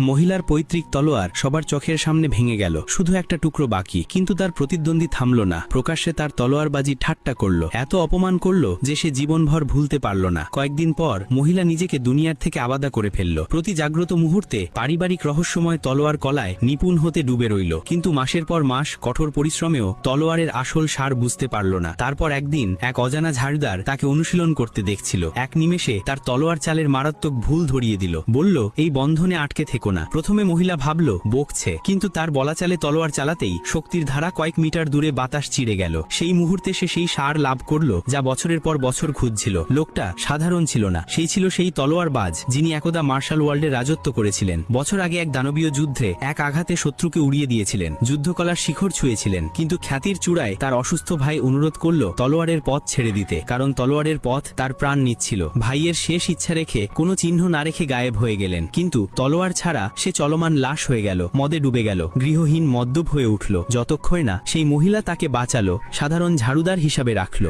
মহিলার পৈতৃক তলোয়ার সবার চোখের সামনে ভেঙে গেল। শুধু একটা টুকরো বাকি। কিন্তু তার প্রতিদ্বন্দ্বী থামল না। প্রকাশ্যে তার তলোয়ারবাজি ঠাট্টা করল। এত অপমান করল যে সে জীবনভর ভুলতে পারল না। কয়েকদিন পর মহিলা নিজেকে দুনিয়ার থেকে আলাদা করে ফেলল। প্রতি জাগ্রত মুহূর্তে পারিবারিক রহস্যময় তলোয়ার কলায় নিপুণ হতে ডুবে রইল। কিন্তু মাসের পর মাস কঠোর পরিশ্রমেও তলোয়ারের আসল সার বুঝতে পারল না। তারপর একদিন এক অজানা ঝাড়দার তাকে অনুশীলন করতে দেখছিল। এক নিমেষে তার তলোয়ার চালের মারাত্মক ভুল ধরিয়ে দিল। বলল, এই বন্ধনে আটকে থেকো। না। প্রথমে মহিলা ভাবল, বকছে। কিন্তু তার বলা চালে তলোয়ার চালাতেই শক্তির ধারা কয়েক মিটার দূরে বাতাস চিড়ে গেল। সেই মুহূর্তে সে সেই সার লাভ করল, যা বছরের পর বছর খুঁজছিল। লোকটা সাধারণ ছিল না। সেই ছিল সেই তলোয়ার বাজ, যিনি একদা মার্শাল ওয়ার্ল্ডে রাজত্ব করেছিলেন। বছর আগে এক দানবীয় যুদ্ধে এক আঘাতে শত্রুকে উড়িয়ে দিয়েছিলেন। যুদ্ধকলার শিখর ছুঁয়েছিলেন। কিন্তু খ্যাতির চূড়ায় তার অসুস্থ ভাই অনুরোধ করল, তলোয়ারের পথ ছেড়ে দিতে। কারণ তলোয়ারের পথ তার প্রাণ নিচ্ছিল। ভাইয়ের শেষ ইচ্ছা রেখে কোনো চিহ্ন না রেখে গায়েব হয়ে গেলেন। কিন্তু তলোয়ার ছাড়া সে চলমান লাশ হয়ে গেল, মদে ডুবে গেল, গৃহহীন মদ্যপ হয়ে উঠল। যতক্ষণ না সেই মহিলা তাকে বাঁচালো, সাধারণ ঝাড়ুদার হিসাবে রাখল।